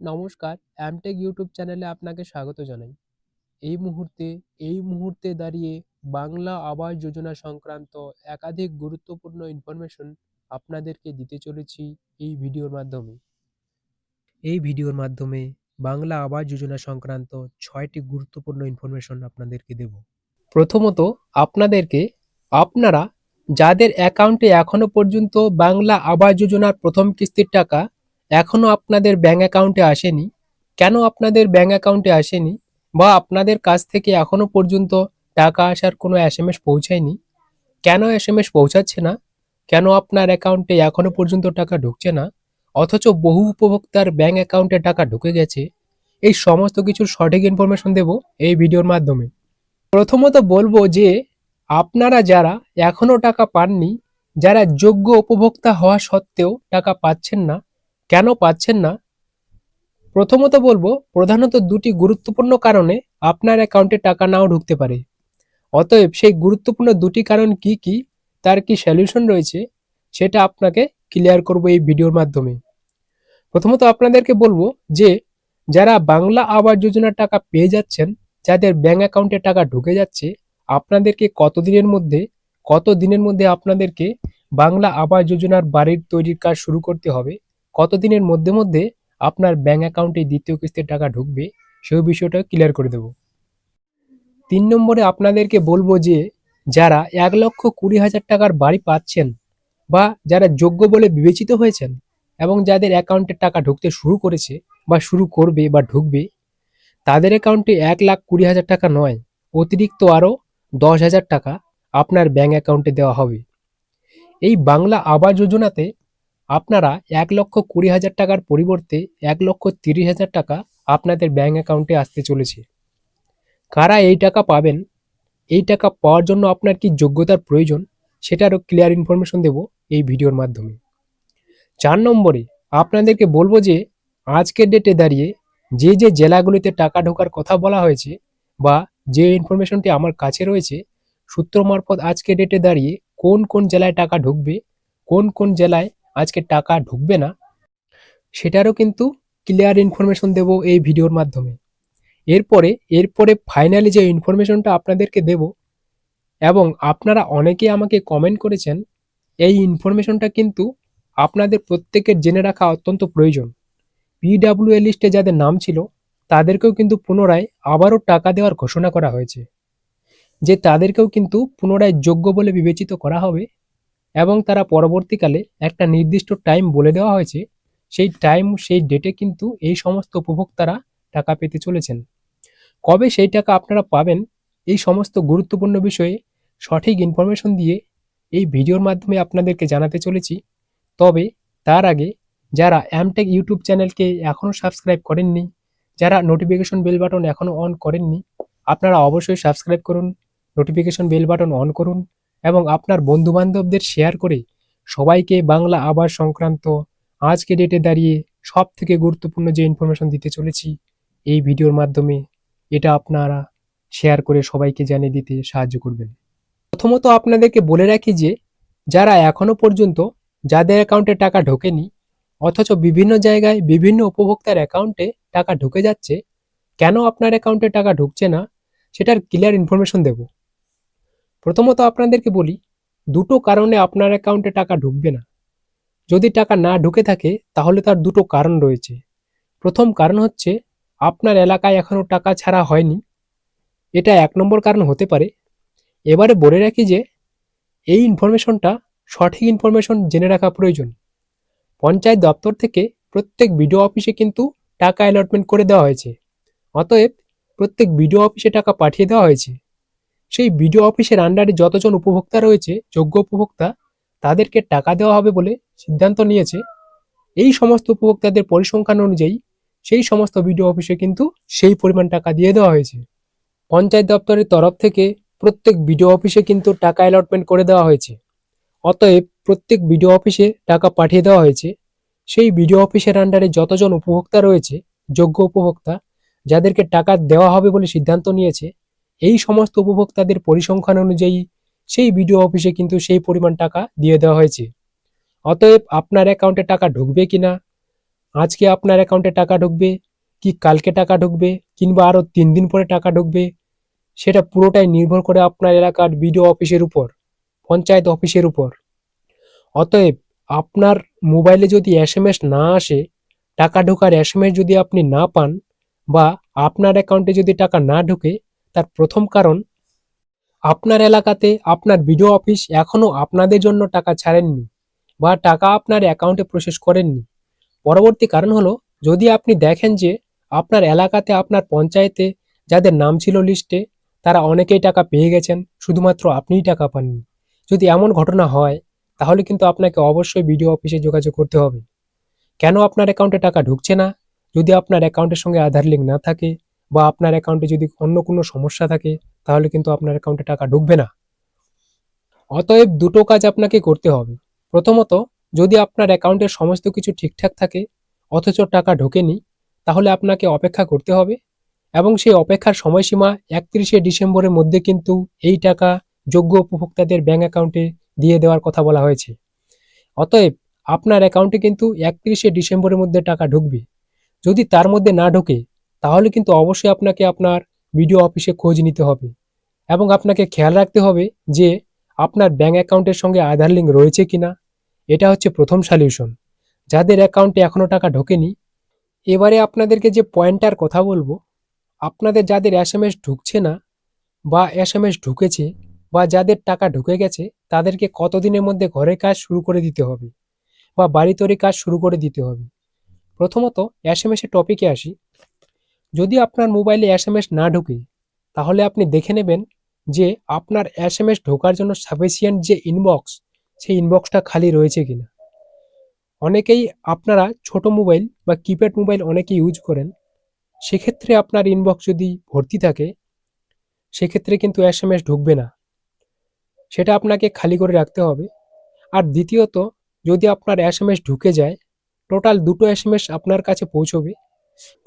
নমস্কার Amtech YouTube চ্যানেলে আপনাকে স্বাগত জানাই। এই মুহূর্তে এই মুহূর্তে দাঁড়িয়ে বাংলা আবাস যোজনা সংক্রান্ত একাধিক গুরুত্বপূর্ণ ইনফরমেশন আপনাদেরকে দিতে চলেছি এই ভিডিওর মাধ্যমে। এই ভিডিওর মাধ্যমে বাংলা আবাস যোজনা সংক্রান্ত ছয়টি গুরুত্বপূর্ণ ইনফরমেশন আপনাদেরকে দেব। প্রথমত, আপনাদেরকে আপনারা যাদের অ্যাকাউন্টে এখনও পর্যন্ত বাংলা আবাস যোজনার প্রথম কিস্তির টাকা এখনও আপনাদের ব্যাঙ্ক অ্যাকাউন্টে আসেনি। কেন আপনাদের ব্যাঙ্ক অ্যাকাউন্টে আসেনি? বা আপনাদের কাছ থেকে এখনও পর্যন্ত টাকা আসার কোনো এস এম এস পৌঁছায়নি? কেন এস এম এস পৌঁছাচ্ছে না? কেন আপনার অ্যাকাউন্টে এখনও পর্যন্ত টাকা ঢুকছে না? অথচ বহু উপভোক্তার ব্যাঙ্ক অ্যাকাউন্টে টাকা ঢুকে গেছে। এই সমস্ত কিছুর সঠিক ইনফরমেশন দেব এই ভিডিওর মাধ্যমে। প্রথমত বলব যে, আপনারা যারা এখনও টাকা পাননি, যারা যোগ্য উপভোক্তা হওয়া সত্ত্বেও টাকা পাচ্ছেন না কেন পাচ্ছেন না? প্রথমত বলব, প্রধানত দুটি গুরুত্বপূর্ণ কারণে আপনার অ্যাকাউন্টে টাকা নাও ঢুকতে পারে। অতএব সেই গুরুত্বপূর্ণ দুটি কারণ কি কি, তার কি সলিউশন রয়েছে, সেটা আপনাকে ক্লিয়ার করব এই ভিডিওর মাধ্যমে। প্রথমত আপনাদেরকে বলব যে, যারা বাংলা আবাস যোজনার টাকা পেয়ে যাচ্ছেন, যাদের ব্যাঙ্ক অ্যাকাউন্টে টাকা ঢুকে যাচ্ছে, আপনাদেরকে কত দিনের মধ্যে কত দিনের মধ্যে আপনাদেরকে বাংলা আবাস যোজনার বাড়ির তৈরির কাজ শুরু করতে হবে কতদিনের মধ্যে মধ্যে আপনার ব্যাঙ্ক অ্যাকাউন্টে দ্বিতীয় কিস্তির টাকা ঢুকবে, সেই বিষয়টা ক্লিয়ার করে দেব। তিন নম্বরে আপনাদেরকে বলব যে, যারা এক লক্ষ কুড়ি হাজার টাকার বাড়ি পাচ্ছেন বা যারা যোগ্য বলে বিবেচিত হয়েছেন এবং যাদের অ্যাকাউন্টে টাকা ঢুকতে শুরু করেছে বা শুরু করবে বা ঢুকবে, তাদের অ্যাকাউন্টে এক লাখ কুড়ি হাজার টাকা নয়, অতিরিক্ত আরও দশ হাজার টাকা আপনার ব্যাঙ্ক অ্যাকাউন্টে দেওয়া হবে। এই বাংলা আবাস যোজনাতে আপনারা এক লক্ষ কুড়ি হাজার টাকার পরিবর্তে এক লক্ষ তিরিশ হাজার টাকা আপনাদের ব্যাঙ্ক অ্যাকাউন্টে আসতে চলেছে। কারা এই টাকা পাবেন? এই টাকা পাওয়ার জন্য আপনার কি যোগ্যতার প্রয়োজন? সেটারও ক্লিয়ার ইনফরমেশন দেব এই ভিডিওর মাধ্যমে। চার নম্বরে আপনাদেরকে বলব যে, আজকের ডেটে দাঁড়িয়ে যে যে জেলাগুলিতে টাকা ঢোকার কথা বলা হয়েছে বা যে ইনফরমেশনটি আমার কাছে রয়েছে, সূত্র মারফত আজকের ডেটে দাঁড়িয়ে কোন কোন জেলায় টাকা ঢুকবে, কোন কোন জেলায় আজকে টাকা ঢুকবে না, সেটারও কিন্তু ক্লিয়ার ইনফরমেশন দেব এই ভিডিওর মাধ্যমে। এরপরে এরপরে ফাইনালি যে ইনফরমেশনটা আপনাদেরকে দেব, এবং আপনারা অনেকে আমাকে কমেন্ট করেছেন, এই ইনফরমেশনটা কিন্তু আপনাদের প্রত্যেকের জেনে রাখা অত্যন্ত প্রয়োজন। পিডাব্লিউএ লিস্টে যাদের নাম ছিল, তাদেরকেও কিন্তু পুনরায় আবারও টাকা দেওয়ার ঘোষণা করা হয়েছে। যে তাদেরকেও কিন্তু পুনরায় যোগ্য বলে বিবেচিত করা হবে এবং তারা পরবর্তীকালে একটা নির্দিষ্ট টাইম বলে দেওয়া হয়েছে, সেই টাইম সেই ডেটে কিন্তু এই সমস্ত উপভোক্তারা টাকা পেতে চলেছেন। কবে সেই টাকা আপনারা পাবেন, এই সমস্ত গুরুত্বপূর্ণ বিষয়ে সঠিক ইনফরমেশন দিয়ে এই ভিডিওর মাধ্যমে আপনাদেরকে জানাতে চলেছি। তবে তার আগে যারা অ্যামটেক ইউটিউব চ্যানেলকে এখনও সাবস্ক্রাইব করেননি, যারা নোটিফিকেশন বেল বাটন এখনও অন করেননি, আপনারা অবশ্যই সাবস্ক্রাইব করুন নোটিফিকেশন বেল বাটন অন করুন এবং আপনার বন্ধুবান্ধবদের শেয়ার করে সবাইকে বাংলা আবার সংক্রান্ত আজকে ডেটে দাঁড়িয়ে সব থেকে গুরুত্বপূর্ণ যে ইনফরমেশন দিতে চলেছি, এই ভিডিওর মাধ্যমে এটা আপনারা শেয়ার করে সবাইকে জানিয়ে দিতে সাহায্য করবেন। প্রথমত আপনাদেরকে বলে রাখি যে, যারা এখনও পর্যন্ত যাদের অ্যাকাউন্টে টাকা ঢোকেনি, অথচ বিভিন্ন জায়গায় বিভিন্ন উপভোক্তার অ্যাকাউন্টে টাকা ঢুকে যাচ্ছে, কেন আপনার অ্যাকাউন্টে টাকা ঢুকছে না, সেটার ক্লিয়ার ইনফরমেশন দেব। প্রথমত আপনাদেরকে বলি, দুটো কারণে আপনার অ্যাকাউন্টে টাকা ঢুকবে না। যদি টাকা না ঢুকে থাকে, তাহলে তার দুটো কারণ রয়েছে। প্রথম কারণ হচ্ছে, আপনার এলাকায় এখনও টাকা ছাড়া হয়নি। এটা এক নম্বর কারণ হতে পারে। এবারে বলে রাখি যে, এই ইনফরমেশনটা সঠিক ইনফরমেশন জেনে রাখা প্রয়োজন। পঞ্চায়েত দপ্তর থেকে প্রত্যেক বিডিও অফিসে কিন্তু টাকা অ্যালটমেন্ট করে দেওয়া হয়েছে। অতএব প্রত্যেক বিডিও অফিসে টাকা পাঠিয়ে দেওয়া হয়েছে। সেই বিডিও অফিসের আন্ডারে যতজন উপভোক্তা রয়েছে, যোগ্য উপভোক্তা, তাদেরকে টাকা দেওয়া হবে বলে সিদ্ধান্ত নিয়েছে। এই সমস্ত উপভোক্তাদের পরিসংখ্যান অনুযায়ী সেই সমস্ত বিডিও অফিসে কিন্তু সেই পরিমাণ টাকা দিয়ে দেওয়া হয়েছে। পঞ্চায়েত দপ্তরের তরফ থেকে প্রত্যেক বিডিও অফিসে কিন্তু টাকা অ্যালটমেন্ট করে দেওয়া হয়েছে। অতএব প্রত্যেক বিডিও অফিসে টাকা পাঠিয়ে দেওয়া হয়েছে। সেই বিডিও অফিসের আন্ডারে যতজন উপভোক্তা রয়েছে, যোগ্য উপভোক্তা, যাদেরকে টাকা দেওয়া হবে বলে সিদ্ধান্ত নিয়েছে এই সমস্ত উপভোক্তাদের পরিসংখ্যান অনুযায়ী সেই বিডিও অফিসে কিন্তু সেই পরিমাণ টাকা দিয়ে দেওয়া হয়েছে। অতএব আপনার অ্যাকাউন্টে টাকা ঢুকবে কি না? আজকে আপনার অ্যাকাউন্টে টাকা ঢুকবে? কি কালকে টাকা ঢুকবে? কিংবা আরও তিন দিন পরে টাকা ঢুকবে? সেটা পুরোটাই নির্ভর করে আপনার এলাকার বিডিও অফিসের উপর, পঞ্চায়েত অফিসের উপর। অতএব আপনার মোবাইলে যদি এস না আসে, টাকা ঢোকার এস যদি আপনি না পান বা আপনার অ্যাকাউন্টে যদি টাকা না ঢোকে তার প্রথম কারণ, আপনার এলাকাতে আপনার বিডিও অফিস এখনও আপনাদের জন্য টাকা ছাড়েননি বা টাকা আপনার অ্যাকাউন্টে প্রসেস করেননি। পরবর্তী কারণ হলো, যদি আপনি দেখেন যে আপনার এলাকাতে আপনার পঞ্চায়েতে যাদের নাম ছিল লিস্টে, তারা অনেকেই টাকা পেয়ে গেছেন, শুধুমাত্র আপনিই টাকা পাননি। যদি এমন ঘটনা হয়, তাহলে কিন্তু আপনাকে অবশ্যই বিডিও অফিসে যোগাযোগ করতে হবে। কেন আপনার অ্যাকাউন্টে টাকা ঢুকছে না? যদি আপনার অ্যাকাউন্টের সঙ্গে আধার লিঙ্ক না থাকে বা আপনার অ্যাকাউন্টে যদি অন্য কোনো সমস্যা থাকে, তাহলে কিন্তু আপনার অ্যাকাউন্টে টাকা ঢুকবে না। অতএব দুটো কাজ আপনাকে করতে হবে। প্রথমত, যদি আপনার অ্যাকাউন্টের সমস্ত কিছু ঠিকঠাক থাকে, অথচ টাকা ঢোকেনি, তাহলে আপনাকে অপেক্ষা করতে হবে এবং সেই অপেক্ষার সময়সীমা একত্রিশে ডিসেম্বরের মধ্যে কিন্তু এই টাকা যোগ্য উপভোক্তাদের ব্যাঙ্ক অ্যাকাউন্টে দিয়ে দেওয়ার কথা বলা হয়েছে। অতএব, আপনার অ্যাকাউন্টে কিন্তু একত্রিশে ডিসেম্বরের মধ্যে টাকা ঢুকবে। যদি তার মধ্যে না ঢোকে তাহলে কিন্তু অবশ্যই আপনাকে আপনার বিডিও অফিসে খোঁজ নিতে হবে। এবং আপনাকে খেয়াল রাখতে হবে যে আপনার ব্যাঙ্ক অ্যাকাউন্টের সঙ্গে আধার লিঙ্ক রয়েছে কিনা। এটা হচ্ছে প্রথম সলিউশন যাদের অ্যাকাউন্টে এখনও টাকা ঢোকেনি, এবারে আপনাদেরকে যে পয়েন্টটার কথা বলব, আপনাদের যাদের এসএমএস ঢুকছে না বা এসএমএস ঢুকেছে বা যাদের টাকা ঢুকে গেছে, তাদেরকে কতদিনের মধ্যে ঘরের কাজ শুরু করে দিতে হবে? বা বাড়ি তৈরি কাজ শুরু করে দিতে হবে? প্রথমত এস এম এর টপিকে আসি। যদি আপনার মোবাইলে এসএমএস না ঢুকে, তাহলে আপনি দেখে নেবেন যে আপনার এসএমএস ঢোকার জন্য সাফিসিয়েন্ট যে ইনবক্স, সেই ইনবক্সটা খালি রয়েছে কিনা। অনেকেই আপনারা ছোট মোবাইল বা কিপ্যাড মোবাইল অনেকে ইউজ করেন, সেক্ষেত্রে আপনার ইনবক্স যদি ভর্তি থাকে, সেক্ষেত্রে কিন্তু এসএমএস ঢুকবে না। সেটা আপনাকে খালি করে রাখতে হবে। আর দ্বিতীয়ত, যদি আপনার এসএমএস ঢুকে যায়, টোটাল দুটো এসএমএস আপনার কাছে পৌঁছবে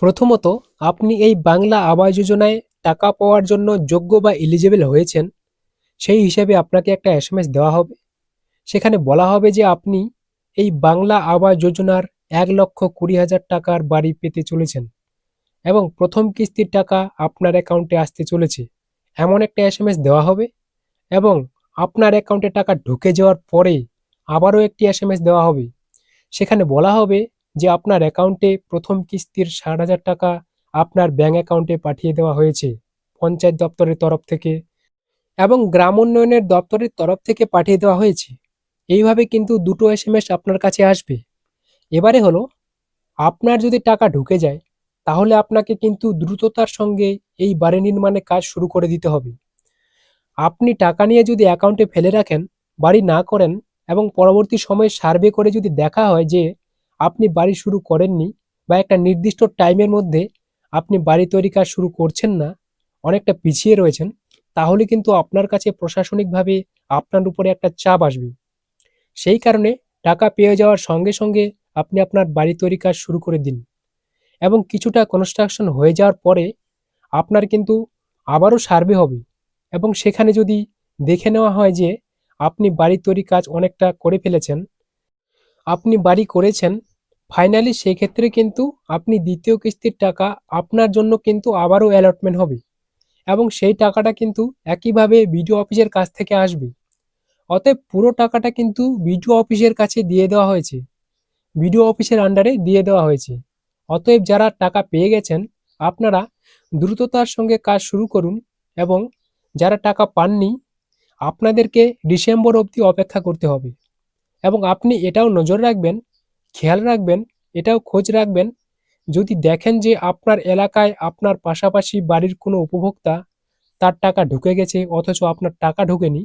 প্রথমত, আপনি এই বাংলা আবাস যোজনায় টাকা পাওয়ার জন্য যোগ্য বা এলিজেবল হয়েছেন, সেই হিসাবে আপনাকে একটা এসএমএস দেওয়া হবে। সেখানে বলা হবে যে আপনি এই বাংলা আবাস যোজনার এক লক্ষ কুড়ি হাজার টাকার বাড়ি পেতে চলেছেন এবং প্রথম কিস্তির টাকা আপনার অ্যাকাউন্টে আসতে চলেছে। এমন একটা এসএমএস দেওয়া হবে এবং আপনার অ্যাকাউন্টে টাকা ঢুকে যাওয়ার পরে আবারও একটি এসএমএস দেওয়া হবে। সেখানে বলা হবে যে আপনার অ্যাকাউন্টে প্রথম কিস্তির ষাট হাজার টাকা আপনার ব্যাঙ্ক অ্যাকাউন্টে পাঠিয়ে দেওয়া হয়েছে পঞ্চায়েত দপ্তরের তরফ থেকে এবং গ্রাম উন্নয়নের দপ্তরের তরফ থেকে পাঠিয়ে দেওয়া হয়েছে। এইভাবে কিন্তু দুটো এস আপনার কাছে আসবে। এবারে হলো, আপনার যদি টাকা ঢুকে যায়, তাহলে আপনাকে কিন্তু দ্রুততার সঙ্গে এই বাড়ি নির্মাণে কাজ শুরু করে দিতে হবে। আপনি টাকা নিয়ে যদি অ্যাকাউন্টে ফেলে রাখেন, বাড়ি না করেন এবং পরবর্তী সময়ে সার্ভে করে যদি দেখা হয় যে আপনি বাড়ি শুরু করেননি বা একটা নির্দিষ্ট টাইমের মধ্যে আপনি বাড়ি তৈরি কাজ শুরু করছেন না, অনেকটা পিছিয়ে রয়েছেন, তাহলে কিন্তু আপনার কাছে প্রশাসনিকভাবে আপনার উপরে একটা চাপ আসবে। সেই কারণে টাকা পেয়ে যাওয়ার সঙ্গে সঙ্গে আপনি আপনার বাড়ি তৈরি কাজ শুরু করে দিন এবং কিছুটা কনস্ট্রাকশন হয়ে যাওয়ার পরে আপনার কিন্তু আবারও সার্ভে হবে এবং সেখানে যদি দেখে নেওয়া হয় যে আপনি বাড়ি তৈরি কাজ অনেকটা করে ফেলেছেন, আপনি বাড়ি করেছেন ফাইনালি সেক্ষেত্রে কিন্তু আপনি দ্বিতীয় কিস্তির টাকা আপনার জন্য কিন্তু আবারও অ্যালটমেন্ট হবে এবং সেই টাকাটা কিন্তু একইভাবে বিডিও অফিসের কাছ থেকে আসবে। অতএব পুরো টাকাটা কিন্তু বিডিও অফিসের কাছে দিয়ে দেওয়া হয়েছে। বিডিও অফিসের আন্ডারে দিয়ে দেওয়া হয়েছে। অতএব যারা টাকা পেয়ে গেছেন, আপনারা দ্রুততার সঙ্গে কাজ শুরু করুন এবং যারা টাকা পাননি, আপনাদেরকে ডিসেম্বর অবধি অপেক্ষা করতে হবে এবং আপনি এটাও নজর রাখবেন খেয়াল রাখবেন, এটাও খোঁজ রাখবেন, যদি দেখেন যে আপনার এলাকায় আপনার পাশাপাশি বাড়ির কোনো উপভোক্তা, তার টাকা ঢুকে গেছে অথচ আপনার টাকা ঢোকেনি,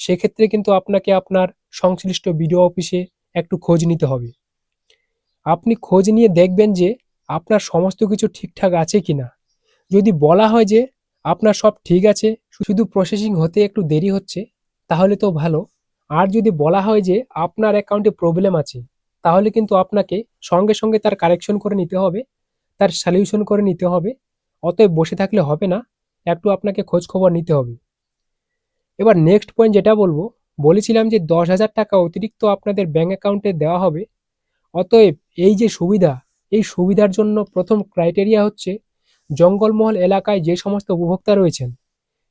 সেক্ষেত্রে কিন্তু আপনাকে আপনার সংশ্লিষ্ট বিডিও অফিসে একটু খোঁজ নিতে হবে। আপনি খোঁজ নিয়ে দেখবেন যে আপনার সমস্ত কিছু ঠিকঠাক আছে কি না যদি বলা হয় যে আপনার সব ঠিক আছে, শুধু প্রসেসিং হতে একটু দেরি হচ্ছে, তাহলে তো ভালো। আর যদি বলা হয় যে আপনার অ্যাকাউন্টে প্রবলেম আছে তাহলে কিন্তু আপনাকে সঙ্গে সঙ্গে তার কারেকশন করে নিতে হবে, তার সলিউশন করে নিতে হবে, অতএব বসে থাকলে হবে না, একটু আপনাকে খোঁজ খবর নিতে হবে। এবার নেক্সট পয়েন্ট যেটা বলব, বলেছিলাম যে দশ হাজার টাকা অতিরিক্ত আপনাদের ব্যাঙ্ক অ্যাকাউন্টে দেওয়া হবে, অতএব এই যে সুবিধা, এই সুবিধার জন্য প্রথম ক্রাইটেরিয়া হচ্ছে জঙ্গলমহল এলাকায় যে সমস্ত উপভোক্তা রয়েছেন,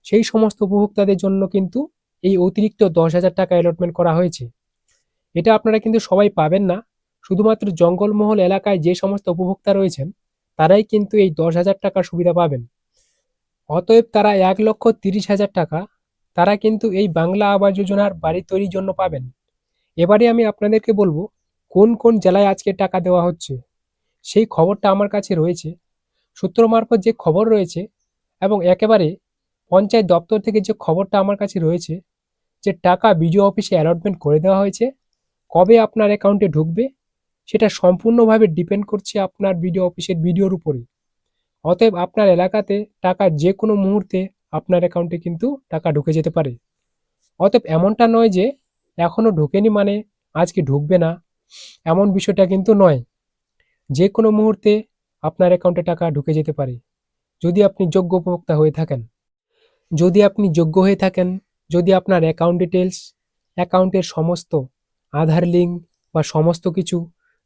সেই সমস্ত উপভোক্তাদের জন্য কিন্তু এই অতিরিক্ত দশ হাজার টাকা অ্যালটমেন্ট করা হয়েছে। এটা আপনারা কিন্তু সবাই পাবেন না। শুধুমাত্র জঙ্গলমহল এলাকায় যে সমস্ত উপভোক্তা রয়েছেন, তারাই কিন্তু এই দশ হাজার টাকার সুবিধা পাবেন। অতএব তারা এক লক্ষ তিরিশ হাজার টাকা, তারা কিন্তু এই বাংলা আবাস যোজনার বাড়ি তৈরির জন্য পাবেন। এবারে আমি আপনাদেরকে বলব, কোন কোন জেলায় আজকে টাকা দেওয়া হচ্ছে? সেই খবরটা আমার কাছে রয়েছে। সূত্র মারফত যে খবর রয়েছে এবং একেবারে পঞ্চায়েত দপ্তর থেকে যে খবরটা আমার কাছে রয়েছে, যে টাকা বিডিও অফিসে অ্যালটমেন্ট করে দেওয়া হয়েছে কবে আপনার অ্যাকাউন্টে ঢুকবে, সেটা সম্পূর্ণভাবে ডিপেন্ড করছে আপনার বিডিও অফিসের বিডিওর উপরে। অতএব আপনার এলাকাতে টাকা যে কোনো মুহূর্তে আপনার অ্যাকাউন্টে কিন্তু টাকা ঢুকে যেতে পারে। অতএব এমনটা নয় যে এখনও ঢোকেনি মানে আজকে ঢুকবে না, এমন বিষয়টা কিন্তু নয়। যে কোনো মুহূর্তে আপনার অ্যাকাউন্টে টাকা ঢুকে যেতে পারে। যদি আপনি যোগ্য উপভোক্তা হয়ে থাকেন, যদি আপনি যোগ্য হয়ে থাকেন, যদি আপনার অ্যাকাউন্ট ডিটেলস অ্যাকাউন্টের সমস্ত আধার লিঙ্ক বা সমস্ত কিছু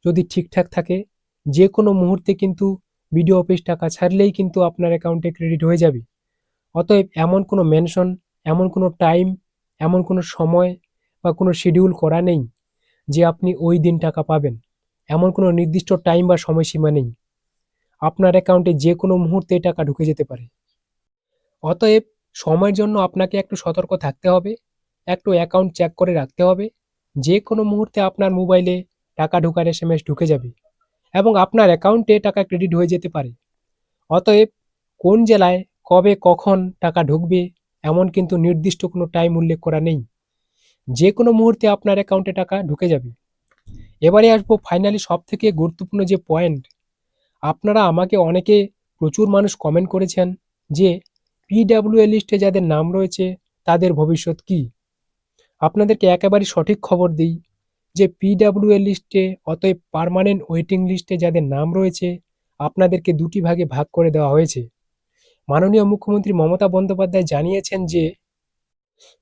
যদি ঠিকঠাক থাকে, যে কোনো মুহূর্তে কিন্তু বিডিও অফিস টাকা ছাড়লেই কিন্তু আপনার অ্যাকাউন্টে ক্রেডিট হয়ে যাবে। অতএব এমন কোনো মেনশন এমন কোনো টাইম এমন কোনো সময় বা কোনো শিডিউল করা নেই যে আপনি ওই দিন টাকা পাবেন। এমন কোনো নির্দিষ্ট টাইম বা সময়সীমা নেই। আপনার অ্যাকাউন্টে যে কোনো মুহূর্তে টাকা ঢুকে যেতে পারে। অতএব সময়ের জন্য আপনাকে একটু সতর্ক থাকতে হবে, একটু অ্যাকাউন্ট চেক করে রাখতে হবে যে কোনো মুহূর্তে আপনার মোবাইলে টাকা ঢোকার এস এম এস ঢুকে যাবে এবং আপনার অ্যাকাউন্টে টাকা ক্রেডিট হয়ে যেতে পারে। অতএব কোন জেলায়, কবে, কখন টাকা ঢুকবে এমন কিন্তু নির্দিষ্ট কোনো টাইম উল্লেখ করা নেই। যে কোনো মুহূর্তে আপনার অ্যাকাউন্টে টাকা ঢুকে যাবে। এবারে আসব ফাইনালি সব থেকে গুরুত্বপূর্ণ যে পয়েন্ট। আপনারা আমাকে অনেকে প্রচুর মানুষ কমেন্ট করেছেন যে পিডাব্লিউএ লিস্টে যাদের নাম রয়েছে তাদের ভবিষ্যৎ কি? আপনাদেরকে একেবারে সঠিক খবর দিই যে পিডাব্লিউএ লিস্টে অতএব পার্মানেন্ট ওয়েটিং লিস্টে যাদের নাম রয়েছে, আপনাদেরকে দুটি ভাগে ভাগ করে দেওয়া হয়েছে। মাননীয় মুখ্যমন্ত্রী মমতা বন্দ্যোপাধ্যায় জানিয়েছেন যে,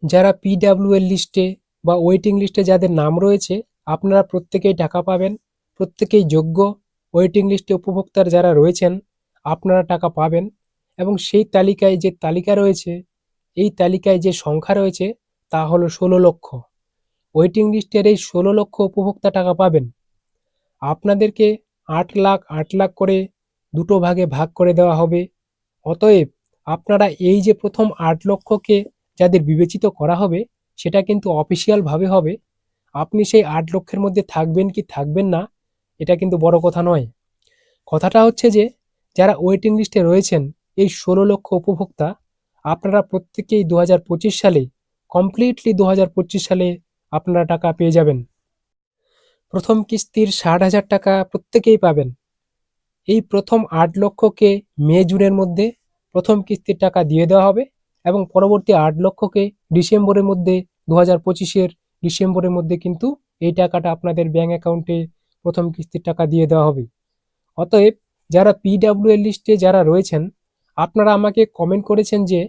যারা পিডাব্লিউএল লিস্টে বা ওয়েটিং লিস্টে যাদের নাম রয়েছে, আপনারা প্রত্যেকেই টাকা পাবেন, প্রত্যেকেই যোগ্য ওয়েটিং লিস্টে উপভোক্তার যারা রয়েছেন, আপনারা টাকা পাবেন এবং সেই তালিকায় যে তালিকা রয়েছে, এই তালিকায় যে সংখ্যা রয়েছে তা হলো ষোলো লক্ষ। ওয়েটিং লিস্টের এই ষোলো লক্ষ উপভোক্তা টাকা পাবেন। আপনাদেরকে আট লাখ আট লাখ করে দুটো ভাগে ভাগ করে দেওয়া হবে। অতএব আপনারা এই যে প্রথম আট লক্ষকে যাদের বিবেচিত করা হবে, সেটা কিন্তু অফিসিয়ালভাবে হবে। আপনি সেই আট লক্ষের মধ্যে থাকবেন কি থাকবেন না, এটা কিন্তু বড় কথা নয়। কথাটা হচ্ছে যে, যারা ওয়েটিং লিস্টে রয়েছেন, এই ষোলো লক্ষ উপভোক্তা, আপনারা প্রত্যেকেই দু হাজার পঁচিশ সালে কমপ্লিটলি দু হাজার পঁচিশ সালে আপনারা টাকা পেয়ে যাবেন। প্রথম কিস্তির ষাট হাজার টাকা প্রত্যেকেই পাবেন। এই প্রথম আট লক্ষকে মে, জুনের মধ্যে প্রথম কিস্তির টাকা দিয়ে দেওয়া হবে এবং পরবর্তী আট লক্ষকে ডিসেম্বরের মধ্যে দু হাজার পঁচিশের ডিসেম্বরের মধ্যে কিন্তু এই টাকাটা আপনাদের ব্যাঙ্ক অ্যাকাউন্টে প্রথম কিস্তির টাকা দিয়ে দেওয়া হবে। অতএব যারা পিডাব্লিউএল লিস্টে যারা রয়েছেন, আপনারা আমাকে কমেন্ট করেছেন যে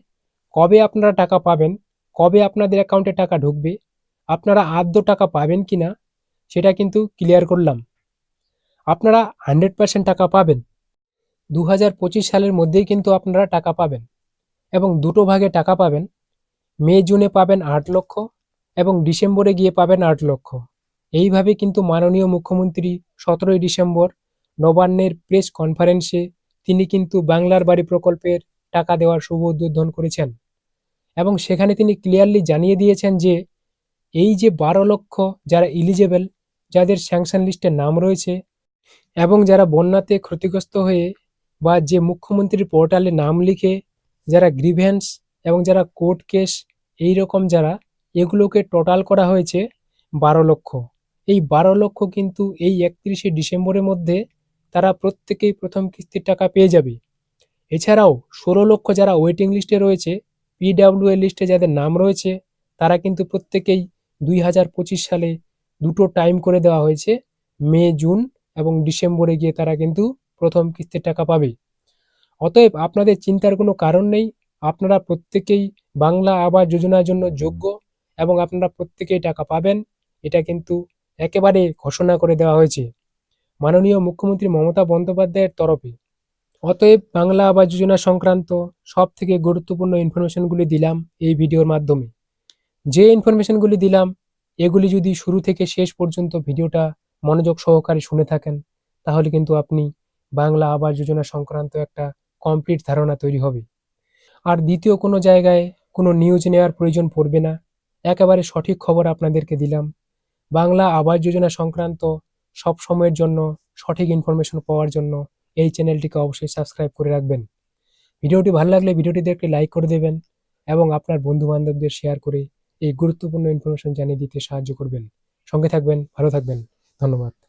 কবে আপনারা টাকা পাবেন কবে আপনাদের অ্যাকাউন্টে টাকা ঢুকবে? আপনারা আদ্য টাকা পাবেন কি না সেটা কিন্তু ক্লিয়ার করলাম। আপনারা হান্ড্রেড পার্সেন্ট টাকা পাবেন। দু পঁচিশ সালের মধ্যেই কিন্তু আপনারা টাকা পাবেন এবং দুটো ভাগে টাকা পাবেন। মে, জুনে পাবেন আট লক্ষ এবং ডিসেম্বরে গিয়ে পাবেন আট লক্ষ। এইভাবে কিন্তু মাননীয় মুখ্যমন্ত্রী সতেরোই ডিসেম্বর নবান্নের প্রেস কনফারেন্সে তিনি কিন্তু বাংলার বাড়ি প্রকল্পের টাকা দেওয়ার শুভ উদ্বোধন করেছেন। এবং সেখানে তিনি ক্লিয়ারলি জানিয়ে দিয়েছেন যে এই যে বারো লক্ষ যারা ইলিজেবল যাদের স্যাংশন লিস্টে নাম রয়েছে এবং যারা বন্যাতে ক্ষতিগ্রস্ত হয়ে বা যে মুখ্যমন্ত্রীর পোর্টালে নাম লিখে যারা গ্রিভেন্স এবং যারা কোর্ট কেস এই রকম যারা, এগুলোকে টোটাল করা হয়েছে বারো লক্ষ। এই বারো লক্ষ কিন্তু এই একত্রিশে ডিসেম্বরের মধ্যে তারা প্রত্যেকেই প্রথম কিস্তির টাকা পেয়ে যাবে। এছাড়াও ষোলো লক্ষ যারা ওয়েটিং লিস্টে রয়েছে পিডাব্লিউএল লিস্টে যাদের নাম রয়েছে, তারা কিন্তু প্রত্যেকেই দুই হাজার পঁচিশ সালে দুটো টাইম করে দেওয়া হয়েছে, মে, জুন এবং ডিসেম্বরে গিয়ে তারা কিন্তু প্রথম কিস্তির টাকা পাবে। অতএব আপনাদের চিন্তার কোনো কারণ নেই, আপনারা প্রত্যেকেই বাংলা আবাস যোজনার জন্য যোগ্য এবং আপনারা প্রত্যেকেই টাকা পাবেন, এটা কিন্তু একেবারে ঘোষণা করে দেওয়া হয়েছে। মাননীয় মুখ্যমন্ত্রী মমতা বন্দ্যোপাধ্যায়ের তরফে। অতএব বাংলা আবাস যোজনা সংক্রান্ত সব থেকে গুরুত্বপূর্ণ ইনফরমেশনগুলি দিলাম এই ভিডিওর মাধ্যমে। যে ইনফরমেশনগুলি দিলাম, এগুলি যদি শুরু থেকে শেষ পর্যন্ত ভিডিওটা মনোযোগ সহকারে শুনে থাকেন, তাহলে কিন্তু আপনি বাংলা আবাস যোজনা সংক্রান্ত একটা কমপ্লিট ধারণা তৈরি হবে। আর দ্বিতীয় কোনো জায়গায় কোনো নিউজ নেওয়ার প্রয়োজন পড়বে না, একেবারে সঠিক খবর আপনাদেরকে দিলাম। বাংলা আবাস যোজনা সংক্রান্ত সব সময়ের জন্য সঠিক ইনফরমেশন পাওয়ার জন্য এই চ্যানেলটিকে অবশ্যই সাবস্ক্রাইব করে রাখবেন। ভিডিওটি ভালো লাগলে ভিডিওটিতে একটি লাইক করে দেবেন এবং আপনার বন্ধু বান্ধবদের শেয়ার করে এই গুরুত্বপূর্ণ ইনফরমেশন জানিয়ে দিতে সাহায্য করবেন। সঙ্গে থাকবেন, ভালো থাকবেন। ধন্যবাদ।